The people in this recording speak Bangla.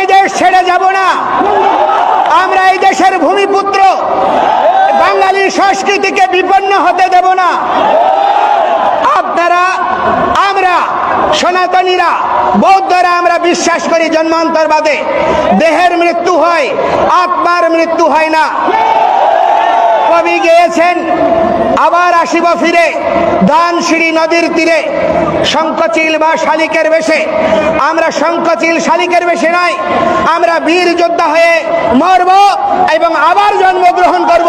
এই দেশ ছেড়ে যাব না। আমরা এই দেশের ভূমিপুত্র। বাঙালি সংস্কৃতিকে বিপন্ন হতে দেব না। আপনারা, আমরা, সনাতনীরা, বৌদ্ধরা আমরা বিশ্বাস করি জন্মান্তরবাদে। দেহের মৃত্যু হয়, আত্মার মৃত্যু হয় না। কবি গেয়েছেন আবার আসিব ফিরে। দানশিড়ি নদীর তীরে। শঙ্কচিল বা শালিকের বেশে। আমরা শঙ্কচিল শালিকের বেশে নাই আমরা বীর যোদ্ধা হয়ে মরব এবং আবার জন্মগ্রহণ করব।